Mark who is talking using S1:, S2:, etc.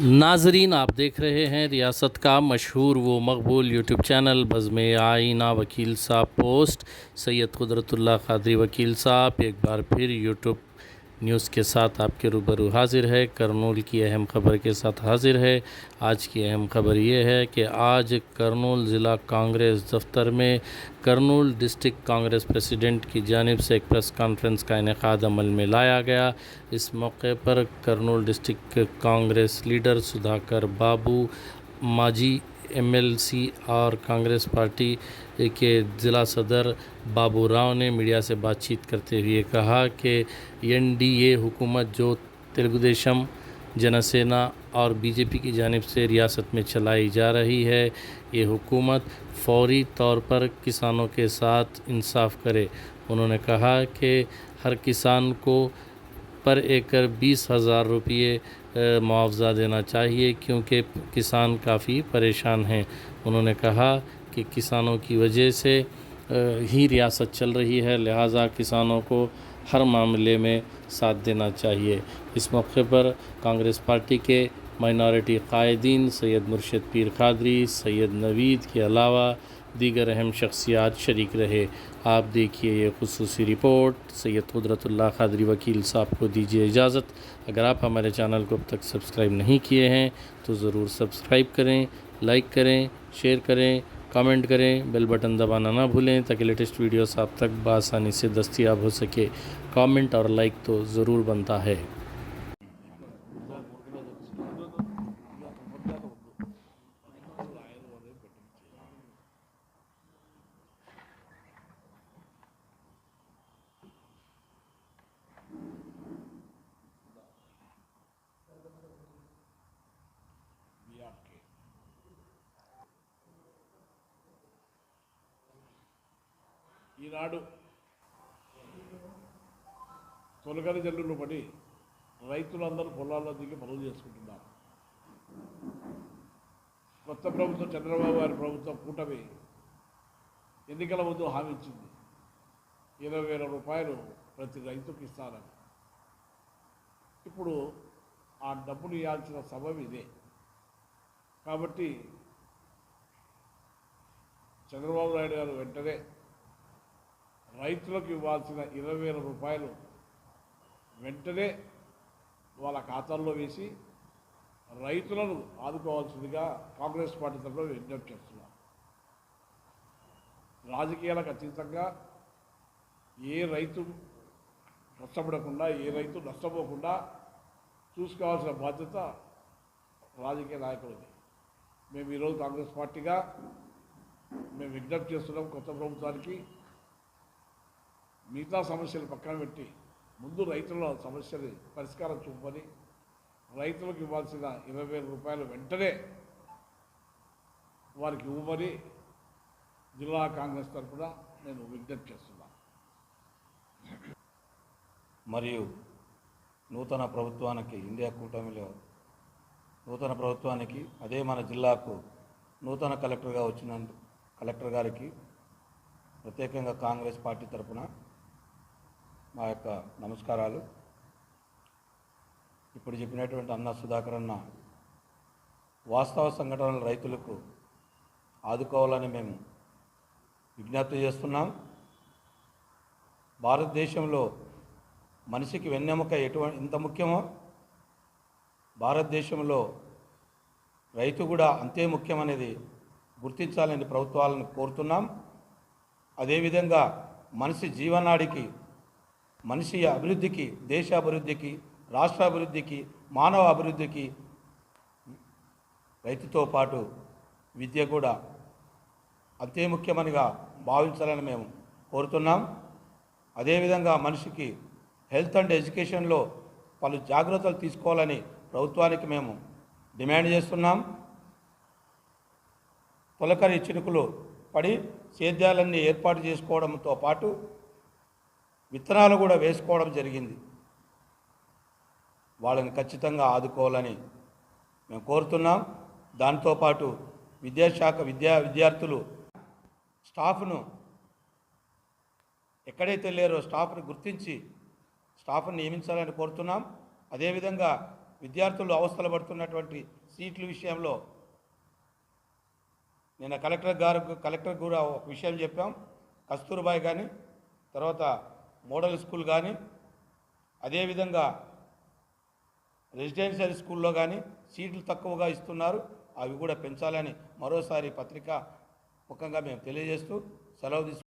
S1: ناظرین، آپ دیکھ رہے ہیں ریاست کا مشہور و مقبول یوٹیوب چینل بزم آئینہ وکیل صاحب پوسٹ، سید قدرت اللہ قادری وکیل صاحب، ایک بار پھر یوٹیوب نیوز کے ساتھ آپ کے روبرو حاضر ہے۔ کرنول کی اہم خبر کے ساتھ حاضر ہے۔ آج کی اہم خبر یہ ہے کہ آج کرنول ضلع کانگریس دفتر میں کرنول ڈسٹک کانگریس پریسیڈنٹ کی جانب سے ایک پریس کانفرنس کا انعقاد عمل میں لایا گیا۔ اس موقع پر کرنول ڈسٹک کانگریس لیڈر سدھاکر بابو ماجی ایم ایل سی اور کانگریس پارٹی کے ضلع صدر بابو راؤ نے میڈیا سے بات چیت کرتے ہوئے کہا کہ این ڈی اے حکومت جو تلگو دیشم جن سینا اور بی جے پی کی جانب سے ریاست میں چلائی جا رہی ہے، یہ حکومت فوری طور پر کسانوں کے ساتھ انصاف کرے۔ انہوں نے کہا کہ ہر کسان کو پر ایکر بیس ہزار روپیے معاوضہ دینا چاہیے کیونکہ کسان کافی پریشان ہیں۔ انہوں نے کہا کہ کسانوں کی وجہ سے ہی ریاست چل رہی ہے، لہٰذا کسانوں کو ہر معاملے میں ساتھ دینا چاہیے۔ اس موقع پر کانگریس پارٹی کے مائنورٹی قائدین سید مرشد پیر قادری، سید نوید کے علاوہ دیگر اہم شخصیات شریک رہے۔ آپ دیکھیے یہ خصوصی رپورٹ۔ سید قدرت اللہ قادری وکیل صاحب کو دیجیے اجازت۔ اگر آپ ہمارے چینل کو اب تک سبسکرائب نہیں کیے ہیں تو ضرور سبسکرائب کریں، لائک کریں، شیئر کریں، کامنٹ کریں، بیل بٹن دبانا نہ بھولیں تاکہ لیٹسٹ ویڈیوز آپ تک بآسانی سے دستیاب ہو سکے۔ کامنٹ اور لائک تو ضرور بنتا ہے۔
S2: ఈనాడు తొలగని జల్లులు పడి రైతులందరూ పొలాల్లో దిగి పనులు చేసుకుంటున్నారు. కొత్త ప్రభుత్వం చంద్రబాబు గారి ప్రభుత్వం కూటమి ఎన్నికల ముందు హామీ ఇచ్చింది. ఇరవై వేల రూపాయలు ప్రతి రైతుకి ఇస్తారని ఇప్పుడు ఆ డబ్బులు ఇవ్వాల్సిన సమయం ఇదే. కాబట్టి చంద్రబాబు నాయుడు గారు వెంటనే రైతులకు ఇవ్వాల్సిన ఇరవై వేల రూపాయలు వెంటనే వాళ్ళ ఖాతాల్లో వేసి రైతులను ఆదుకోవాల్సిందిగా కాంగ్రెస్ పార్టీ తరఫున విజ్ఞప్తి చేస్తున్నాం. రాజకీయాలకు అతీతంగా ఏ రైతు నష్టపడకుండా ఏ రైతు నష్టపోకుండా చూసుకోవాల్సిన బాధ్యత రాజకీయ నాయకులది. మేము ఈరోజు కాంగ్రెస్ పార్టీగా మేము విజ్ఞప్తి చేస్తున్నాం కొత్త ప్రభుత్వానికి. మిగతా సమస్యలు పక్కన పెట్టి ముందు రైతుల సమస్యలు పరిష్కారం చూపని రైతులకు ఇవ్వాల్సిన ఇరవై వేల రూపాయలు వెంటనే వారికి ఇవ్వమని జిల్లా కాంగ్రెస్ తరఫున నేను విజ్ఞప్తి చేస్తున్నాను.
S3: మరియు నూతన ప్రభుత్వానికి ఇండియా కూటమిలో నూతన ప్రభుత్వానికి అదే మన జిల్లాకు నూతన కలెక్టర్గా వచ్చిన కలెక్టర్ గారికి ప్రత్యేకంగా కాంగ్రెస్ పార్టీ తరఫున మా యొక్క నమస్కారాలు. ఇప్పుడు చెప్పినటువంటి అన్న సుధాకర్ అన్న వాస్తవ సంఘటనలు రైతులకు ఆదుకోవాలని మేము విజ్ఞప్తి చేస్తున్నాం. భారతదేశంలో మనిషికి వెన్నెముక ఎటువంటి ఎంత ముఖ్యమో? భారతదేశంలో రైతు కూడా అంతే ముఖ్యమనేది గుర్తించాలని ప్రభుత్వాలను కోరుతున్నాం. అదేవిధంగా మనిషి జీవనాడికి మనిషి అభివృద్ధికి దేశ అభివృద్ధికి రాష్ట్ర అభివృద్ధికి మానవ అభివృద్ధికి రైతుతో పాటు విద్య కూడా అంతే ముఖ్యమనిగా భావించాలని మేము కోరుతున్నాం. అదేవిధంగా మనిషికి హెల్త్ అండ్ ఎడ్యుకేషన్లో పలు జాగ్రత్తలు తీసుకోవాలని ప్రభుత్వానికి మేము డిమాండ్ చేస్తున్నాం. తొలకరి చినుకులు పడి సేద్యాలన్నీ ఏర్పాటు చేసుకోవడంతో పాటు విత్తనాలు కూడా వేసుకోవడం జరిగింది. వాళ్ళని ఖచ్చితంగా ఆదుకోవాలని మేము కోరుతున్నాం. దాంతోపాటు విద్యాశాఖ విద్యా విద్యార్థులు స్టాఫ్ను ఎక్కడైతే లేరో స్టాఫ్ని గుర్తించి స్టాఫ్ని నియమించాలని కోరుతున్నాం. అదేవిధంగా విద్యార్థులు అవస్థలు పడుతున్నటువంటి సీట్ల విషయంలో నిన్న కలెక్టర్ గారు కలెక్టర్ కూడా ఒక విషయం చెప్పాం. కస్తూర్బాయ్ కానీ తర్వాత మోడల్ స్కూల్ కానీ అదేవిధంగా రెసిడెన్షియల్ స్కూల్లో కానీ సీట్లు తక్కువగా ఇస్తున్నారు. అవి కూడా పెంచాలని మరోసారి పత్రిక ముఖంగా మేము తెలియజేస్తూ సెలవు తీసుకు